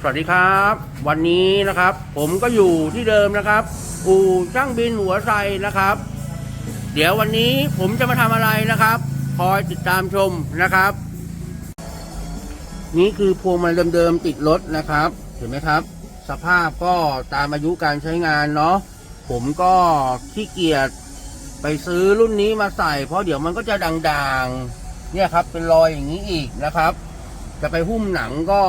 สวัสดีครับ วันนี้นะครับ ผมก็อยู่ที่เดิมนะครับ อู่ช่างบินหัวไซนะครับ เดี๋ยววันนี้ผมจะมาทำอะไรนะครับ คอยติดตามชมนะครับ นี่คือพวงมาลัยเดิมๆติดรถนะครับเห็นไหมครับ สภาพก็ตามอายุการใช้งานเนาะผมก็ขี้เกียจไปซื้อรุ่นนี้มาใส่ เพราะเดี๋ยวมันก็จะด่างๆ เนี่ยครับเป็นรอยอย่างนี้อีกนะครับ จะไปหุ้มหนังก็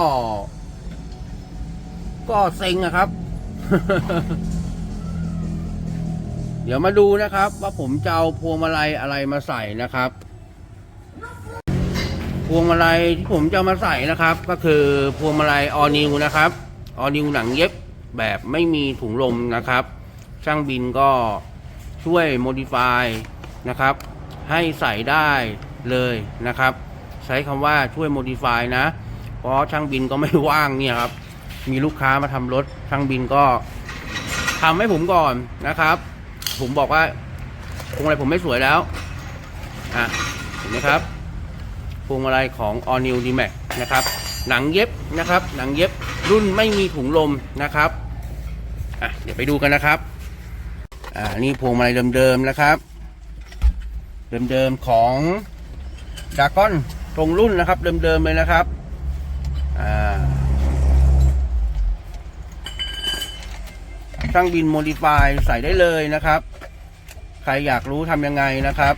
ก็เซ็งอะครับ เดี๋ยวมาดูนะครับ ว่าผมจะเอาพวงมาลัยอะไรมาใส่นะครับ พวงมาลัยที่ผมจะมาใส่นะครับ ก็คือพวงมาลัยออนิวนะครับออนิวหนังเย็บแบบไม่มีถุงลมนะครับ ช่างบินก็ช่วยโมดิฟายนะครับ ให้ใส่ได้เลยนะครับ ใช้คำว่าช่วยโมดิฟายนะ เพราะช่างบินก็ไม่ว่างเนี่ยครับ มีลูกค้ามาทำรถช่างบินก็ทำให้ผมก่อนนะครับ ผมบอกว่าพวงมาลัยผมไม่สวยแล้วอะเห็นไหมครับพวงมาลัยของ All New D Max นะครับ หนังเย็บนะครับ หนังเย็บรุ่นไม่มีถุงลมนะครับอะเดี๋ยวไปดูกันนะครับอ่านี่พวงมาลัยเดิมๆนะครับ เดิมๆของดากอนตรงรุ่นนะครับ เดิมๆเลยนะครับอ่า ช่างบินโมดิฟายใส่ได้เลยนะครับ ใครอยากรู้ทำยังไงนะครับ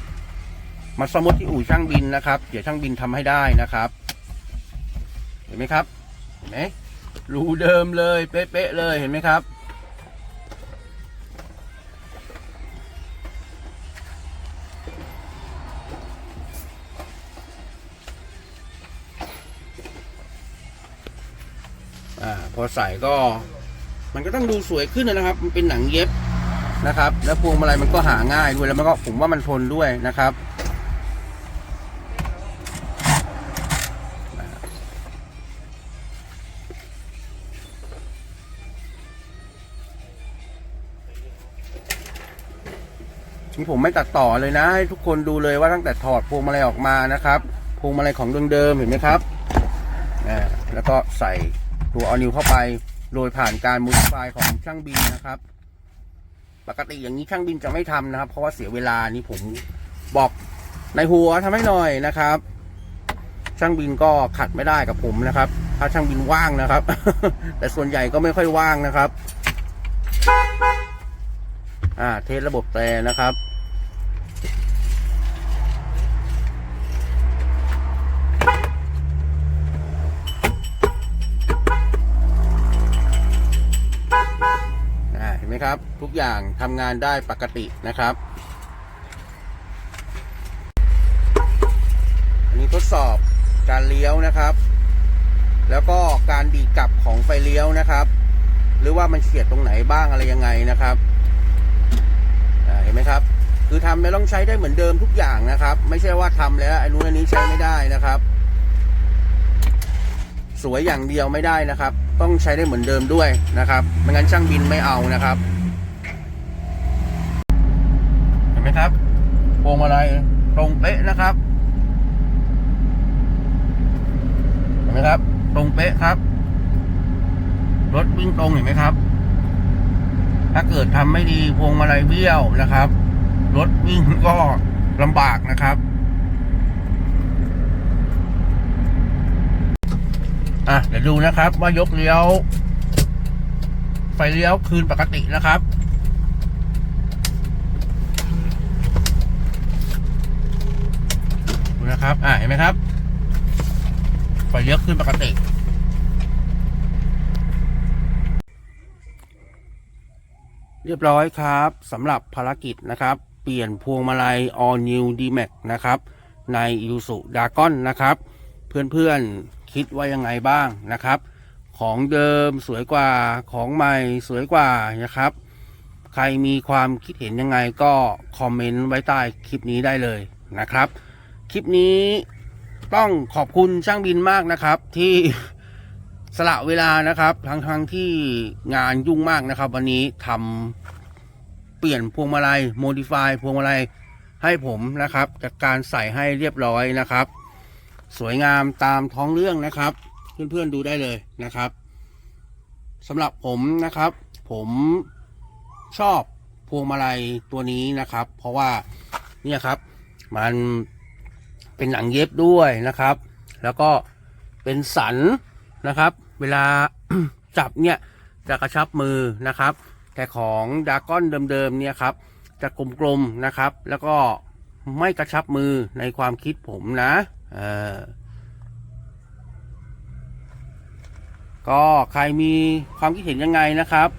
มาสมุดที่อู่ช่างบินนะครับ เดี๋ยวช่างบินทำให้ได้นะครับ เห็นไหมครับเห็นไหมรูเดิมเลยเป๊ะๆเลยเห็นไหมครับอ่าพอใส่ก็ มันก็ต้องดูสวยขึ้นนะครับ มันเป็นหนังเย็บนะครับ แล้วพวงมาลัยมันก็หาง่ายด้วยแล้วมันก็ผมว่ามันทนด้วยนะครับที่ผมไม่ตัดต่อเลยนะ ให้ทุกคนดูเลยว่าตั้งแต่ถอดพวงมาลัยออกมานะครับพวงมาลัยของเดิมๆเห็นไหมครับแล้วก็ใส่ตัวออนิวเข้าไป โดยผ่านการมูดิฟายของช่างบินนะครับ ปกติอย่างนี้ช่างบินจะไม่ทำนะครับ เพราะว่าเสียเวลานี่ผมบอกในหัวทำให้หน่อยนะครับ ช่างบินก็ขัดไม่ได้กับผมนะครับ ถ้าช่างบินว่างนะครับ แต่ส่วนใหญ่ก็ไม่ค่อยว่างนะครับ อ่า เทสระบบแต่นะครับ ครับ ทุกอย่างทำงานได้ปกตินะครับ อันนี้ทดสอบการเลี้ยวนะครับ แล้วก็การดีกลับของไฟเลี้ยวนะครับ หรือว่ามันเฉียดตรงไหนบ้างอะไรยังไงนะครับเห็นไหมครับ คือทำแล้วต้องใช้ได้เหมือนเดิมทุกอย่างนะครับ ไม่ใช่ว่าทำแล้วไอ้นู้นอันนี้ใช้ไม่ได้นะครับ สวยอย่างเดียวไม่ได้นะครับ ต้องใช้ได้เหมือนเดิมด้วยนะครับไม่งั้นช่างบินไม่เอานะครับเห็นไหมครับพวงมาลัยตรงเป๊ะนะครับเห็นไหมครับ ตรงเป๊ะครับ รถวิ่งตรงเห็นไหมครับ ถ้าเกิดทำไม่ดีพวงมาลัยเบี้ยวนะครับ รถวิ่งก็ลำบากนะครับ อะเดี๋ยวดูนะครับ ว่ายกเลี้ยว ไฟเลี้ยวคืนปกตินะครับ ดูนะครับ อะเห็นไหมครับ ไฟเลี้ยวคืนปกติเรียบร้อยครับสำหรับภารกิจนะครับ เปลี่ยนพวงมาลัย All New D Max นะครับ ใน i s u d a g o n นะครับ เพื่อนๆ คิดว่ายังไงบ้างนะครับ ของเดิมสวยกว่าของใหม่สวยกว่านะครับ ใครมีความคิดเห็นยังไงก็คอมเมนต์ไว้ใต้คลิปนี้ได้เลยนะครับ คลิปนี้ต้องขอบคุณช่างบินมากนะครับ ที่สละเวลานะครับ ทั้งทั้งที่งานยุ่งมากนะครับ วันนี้ทำเปลี่ยนพวงมาลัยโมดิฟายพวงมาลัยให้ผมนะครับ จากการใส่ให้เรียบร้อยนะครับ สวยงามตามท้องเรื่องนะครับ เพื่อนๆดูได้เลยนะครับสำหรับผมนะครับ ผมชอบพวงมาลัยตัวนี้นะครับ เพราะว่าเนี่ยครับ มันเป็นหนังเย็บด้วยนะครับ แล้วก็เป็นสันนะครับ เวลาจับเนี่ยจะกระชับมือนะครับ แต่ของดาก้อนเดิมๆเนี่ยครับ จะกลมๆนะครับ แล้วก็ไม่กระชับมือในความคิดผมนะ ก็ใครมีความคิดเห็นยังไงนะครับ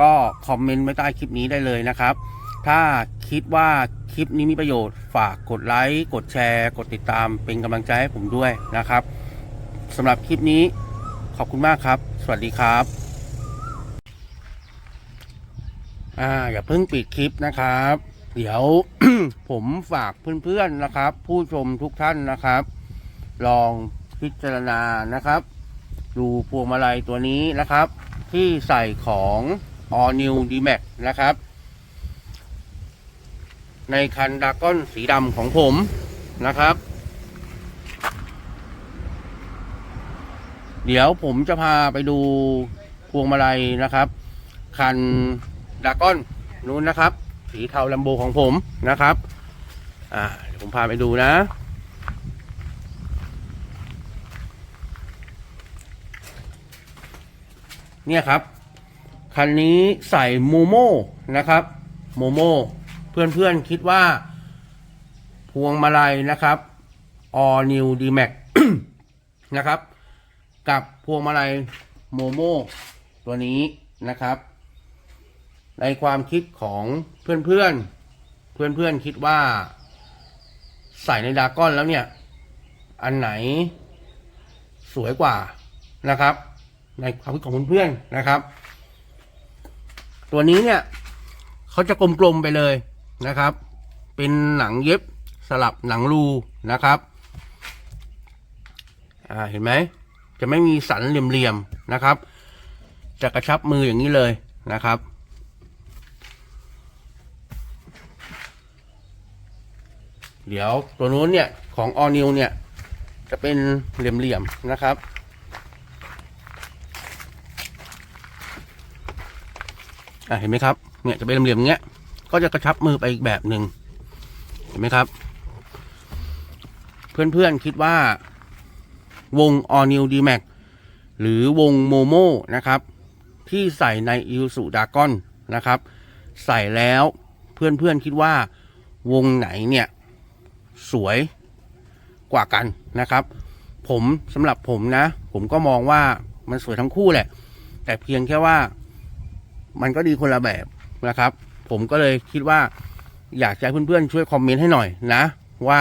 ก็คอมเมนต์ไว้ใต้คลิปนี้ได้เลยนะครับ ถ้าคิดว่าคลิปนี้มีประโยชน์ฝากกดไลค์กดแชร์ กดติดตามเป็นกำลังใจให้ผมด้วยนะครับสำหรับคลิปนี้ขอบคุณมากครับ สวัสดีครับ อ่าอย่าเพิ่งปิดคลิปนะครับ เดี๋ยว ผมฝากเพื่อนๆนะครับ ผู้ชมทุกท่านนะครับ ลองพิจารณานะครับ ดูพวงมาลัยตัวนี้นะครับ ที่ใส่ของ All New D Max นะครับ ในคันดากอนสีดำของผมนะครับ เดี๋ยวผมจะพาไปดูพวงมาลัยนะครับ คันดากอนนู้นนะครับ สีเทาลัมโบของผมนะครับ อ่าเดี๋ยวผมพาไปดูนะ เนี่ยครับ คันนี้ใส่โมโม่นะครับ โมโม่เพื่อนๆคิดว่า พวงมาลัยนะครับ All New D Max นะครับ กับพวงมาลัยโมโม่ตัวนี้นะครับ ในความคิดของเพื่อนๆเพื่อนๆคิดว่า ใส่ในดาก้อนแล้วเนี่ย อันไหนสวยกว่านะครับ ในความคิดของเพื่อนๆนะครับ ตัวนี้เนี่ยเขาจะกลมๆไปเลยนะครับ เป็นหนังเย็บสลับหนังรูนะครับอ่าเห็นไหมจะไม่มีสันเหลี่ยมๆนะครับ จะกระชับมืออย่างนี้เลยนะครับ เดี๋ยวตัวนู้นเนี่ยของออนิวเนี่ย จะเป็นเหลี่ยมๆนะครับ อะเห็นไหมครับ เนี่ยจะเป็นเหลี่ยมๆอย่างเงี้ย ก็จะกระชับมือไปอีกแบบหนึ่งเห็นไหมครับ เพื่อนๆคิดว่าวง All New D Max หรือวงโมโมนะครับ ที่ใส่ใน i ิ s u d a g o n นะครับ ใส่แล้วเพื่อนๆคิดว่าวงไหนเนี่ย สวยกว่ากันนะครับ ผมสำหรับผมนะ ผมก็มองว่ามันสวยทั้งคู่แหละ แต่เพียงแค่ว่ามันก็ดีคนละแบบนะครับ ผมก็เลยคิดว่าอยากจะให้เพื่อนๆช่วยคอมเมนต์ให้หน่อยนะ ว่า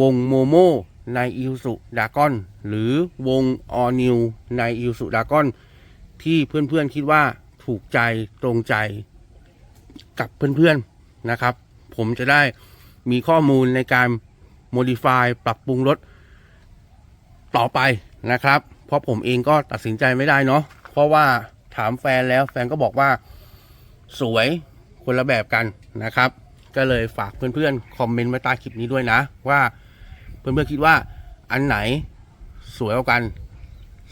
วงโมโมใน i ิ s u d a g o n หรือวง All New ใน i ิ s u d a g o n ที่เพื่อนๆคิดว่าถูกใจตรงใจกับเพื่อนๆนะครับ ผมจะได้ มีข้อมูลในการ modify ปรับปรุงรถต่อไปนะครับ เพราะผมเองก็ตัดสินใจไม่ได้เนาะเพราะว่าถามแฟนแล้วแฟนก็บอกว่าสวยคนละแบบกันนะครับ ก็เลยฝากเพื่อนๆ คอมเมนต์ไว้ใต้คลิปนี้ด้วยนะ ว่าเพื่อนๆคิดว่าอันไหนสวยกว่ากัน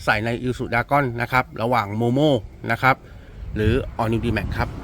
ใส่ใน i ิ s u d a g o n นนะครับ ระหว่างโมโมนะครับ หรือ All New D Max ครับ